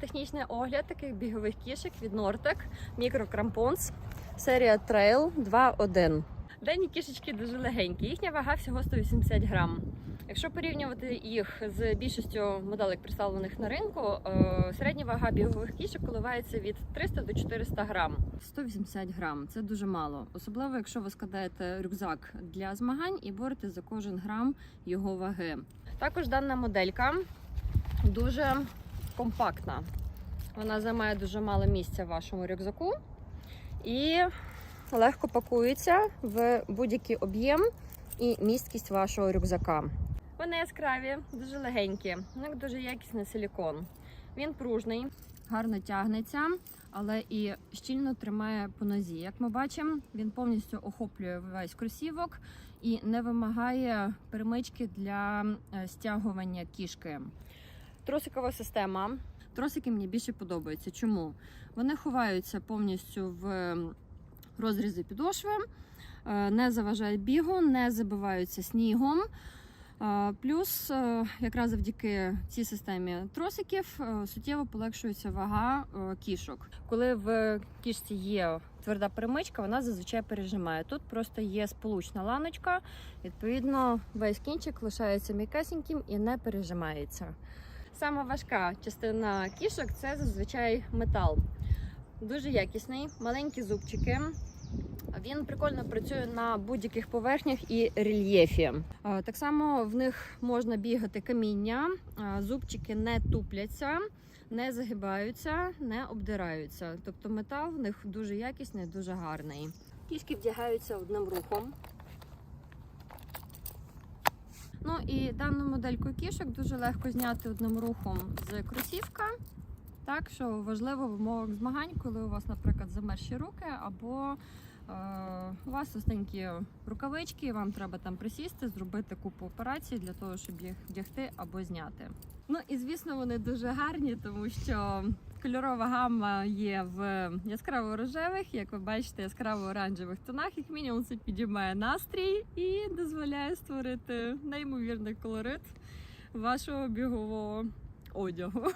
технічний огляд таких бігових кішок від Nortec Micro Crampons, серія Trail 2.1. Денні кішечки дуже легенькі, їхня вага всього 180 грам. Якщо порівнювати їх з більшістю моделей, представлених на ринку, е, середня вага бігових кішок коливається від 300 до 400 грам. 180 грам це дуже мало, особливо якщо ви складаєте рюкзак для змагань і борете за кожен грам його ваги. Також дана моделька дуже компактна. Вона займає дуже мало місця в вашому рюкзаку і легко пакується в будь-який об'єм і місткість вашого рюкзака. Вони яскраві, дуже легенькі, них дуже якісний силікон. Він пружний, гарно тягнеться, але і щільно тримає по нозі. Як ми бачимо, він повністю охоплює весь кросівок і не вимагає перемички для е, стягування кішки. Тросикова система. Тросики мені більше подобаються. Чому? Вони ховаються повністю в розрізи підошви, е, не заважають бігу, не забиваються снігом. Е, Плюс, е, якраз завдяки цій системі тросиків суттєво полегшується вага кішок. Коли в кішці є тверда перемичка, вона зазвичай пережимає. Тут просто є сполучна ланочка, відповідно, весь кінчик лишається м'якесеньким і не пережимається. Сама важка частина кішок це зазвичай метал. Дуже якісний, маленькі зубчики. Він прикольно працює на будь-яких поверхнях і рельєфі. Так само в них можна бігати каміння, зубчики не тупляться, не загибаються, не обдираються. Тобто метал в них дуже якісний, дуже гарний. Кішки вдягаються одним рухом. Ну і дану модельку кішок дуже легко зняти одним рухом з кросівка. Так, що важливо в умовах змагань, коли у вас, наприклад, замерзші руки, або у вас товстенькі рукавички, вам треба там присісти, зробити купу операцій для того, щоб їх вдягти або зняти. Ну і звісно, вони дуже гарні, тому що кольорова гамма є в яскраво-рожевих, як ви бачите, яскраво-оранжевих тонах. Як мінімум, це підіймає настрій і дозволяє створити неймовірний колорит вашого бігового одягу.